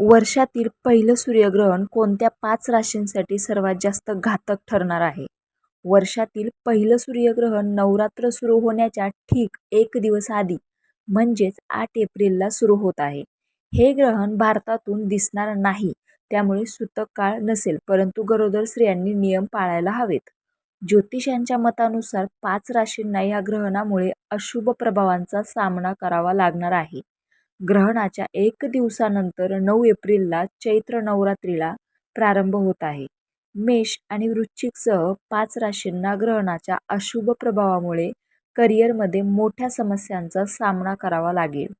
वर्षातील पहिलं सूर्यग्रहण कोणत्या पाच राशींसाठी सर्वात जास्त घातक ठरणार आहे? वर्षातील पहिलं सूर्यग्रहण नवरात्र सुरू होण्याच्या ठीक एक दिवस आधी म्हणजेच आठ एप्रिलला सुरू होत आहे. हे ग्रहण भारतातून दिसणार नाही त्यामुळे सुतक काळ नसेल परंतु गरोदर स्त्रियांनी नियम पाळायला हवेत. ज्योतिषांच्या मतानुसार पाच राशींना या ग्रहणामुळे अशुभ प्रभावांचा सामना करावा लागणार आहे. ग्रहणाच्या एक दिवसानंतर नऊ एप्रिलला चैत्र नवरात्रीला प्रारंभ होत आहे. मेष आणि वृश्चिकसह पाच राशींना ग्रहणाच्या अशुभ प्रभावामुळे करिअरमध्ये मोठ्या समस्यांचा सामना करावा लागेल.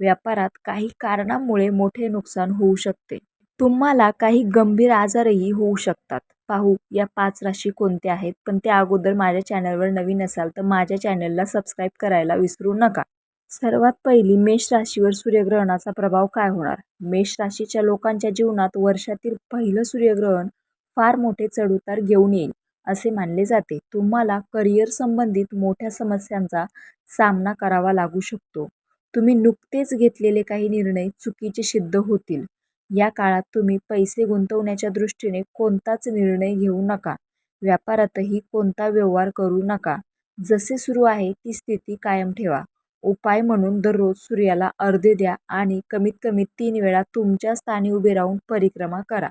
व्यापारात काही कारणामुळे मोठे नुकसान होऊ शकते. तुम्हाला काही गंभीर आजारही होऊ शकतात. पाहू या पाच राशी कोणत्या आहेत पण त्या अगोदर माझ्या चॅनलवर नवीन असाल तर माझ्या चॅनलला सबस्क्राईब करायला विसरू नका. सर्वात पहिली मेष राशीवर सूर्यग्रहणाचा प्रभाव काय होणार? मेष राशीच्या लोकांच्या जीवनात वर्षातील पहिलं सूर्यग्रहण फार मोठे चढउतार घेऊन येईल असे मानले जाते. तुम्हाला करिअर संबंधित मोठ्या समस्यांचा सामना करावा लागू शकतो. तुम्ही नुकतेच घेतलेले काही निर्णय चुकीचे सिद्ध होतील. या काळात तुम्ही पैसे गुंतवण्याच्या दृष्टीने कोणताच निर्णय घेऊ नका. व्यापारातही कोणता व्यवहार करू नका. जसे सुरू आहे ती स्थिती कायम ठेवा. उपाय म्हणून दररोज सूर्याला अर्धे द्या आणि कमीत कमी तीन वेळा तुमच्या स्थानी उभे राहून परिक्रमा करा.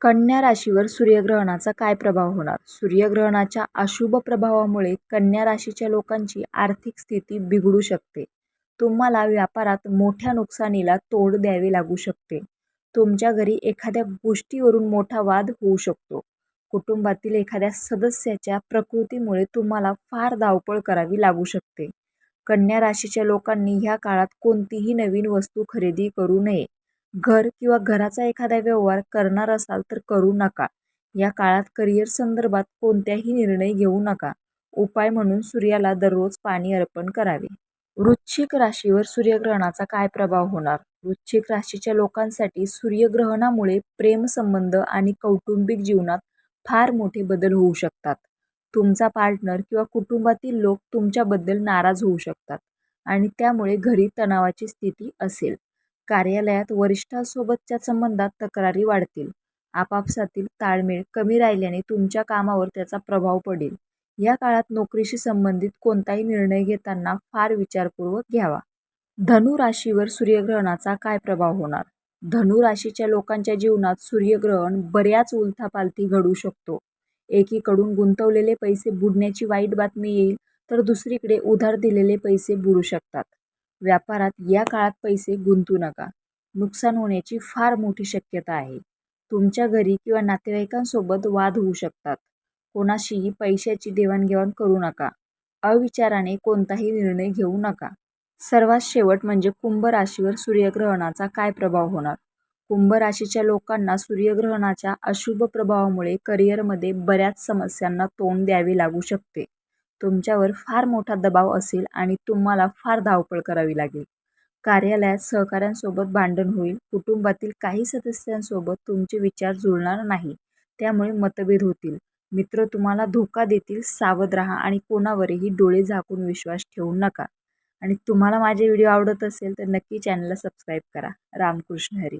कन्या राशीवर सूर्यग्रहणाचा काय प्रभाव होणार? सूर्यग्रहणाच्या अशुभ प्रभावामुळे कन्या राशीच्या लोकांची आर्थिक स्थिती बिघडू शकते. तुम्हाला व्यापारात मोठ्या नुकसानीला तोड द्यावी लागू शकते. तुमच्या घरी एखाद्या गोष्टीवरून मोठा वाद होऊ शकतो. कुटुंबातील एखाद्या सदस्याच्या प्रकृतीमुळे तुम्हाला फार धावपळ करावी लागू शकते. कन्या राशीच्या लोकांनी ह्या काळात कोणतीही नवीन वस्तू खरेदी करू नये. घर किंवा घराचा एखादा व्यवहार करणार असाल तर करू नका. या काळात करिअर संदर्भात कोणत्याही निर्णय घेऊ नका. उपाय म्हणून सूर्याला दररोज पाणी अर्पण करावे. वृश्चिक राशीवर सूर्यग्रहणाचा काय प्रभाव होणार? वृश्चिक राशीच्या लोकांसाठी सूर्यग्रहणामुळे प्रेमसंबंध आणि कौटुंबिक जीवनात फार मोठे बदल होऊ शकतात. तुमचा पार्टनर किंवा कुटुंबातील लोक तुमच्याबद्दल नाराज होऊ शकतात आणि त्यामुळे घरी तणावाची स्थिती असेल. कार्यालयात वरिष्ठांसोबतच्या संबंधात तक्रारी वाढतील. आपापसातील ताळमेळ कमी राहिल्याने तुमच्या कामावर त्याचा प्रभाव पडेल. या काळात नोकरीशी संबंधित कोणताही निर्णय घेताना फार विचारपूर्वक घ्यावा. धनु राशीवर सूर्यग्रहणाचा काय प्रभाव होणार? धनु राशीच्या लोकांच्या जीवनात सूर्यग्रहण बऱ्याच उलथापालथी घडू शकतो. एकीकडून गुंतवलेले पैसे बुडण्याची वाईट बातमी येईल तर दुसरीकडे उधार दिलेले पैसे बुडू शकतात. व्यापारात या काळात पैसे गुंतू नका. नुकसान होण्याची फार मोठी शक्यता आहे. तुमच्या घरी किंवा नातेवाईकांसोबत वाद होऊ शकतात. कोणाशीही पैशाची देवाणघेवाण करू नका. अविचाराने कोणताही निर्णय घेऊ नका. सर्वात शेवट म्हणजे कुंभ राशीवर सूर्यग्रहणाचा काय प्रभाव होणार? कुंभ राशीच्या लोकांना सूर्यग्रहणाच्या अशुभ प्रभावामुळे करिअरमध्ये बऱ्याच समस्यांना तोंड द्यावे लागू शकते. तुमच्यावर फार मोठा दबाव असेल आणि तुम्हाला फार धावपळ करावी लागेल. कार्यालयात सहकाऱ्यांसोबत भांडण होईल कुटुंबातील काही सदस्यांसोबत तुमचे विचार जुळणार नाही त्यामुळे मतभेद होतील. मित्र तुम्हाला धोका देतील सावध राहा आणि कोणावरही डोळे झाकून विश्वास ठेवू नका. आणि तुम्हाला माझे व्हिडिओ आवडत असेल तर नक्की चॅनलला सबस्क्राईब करा. रामकृष्ण हरी.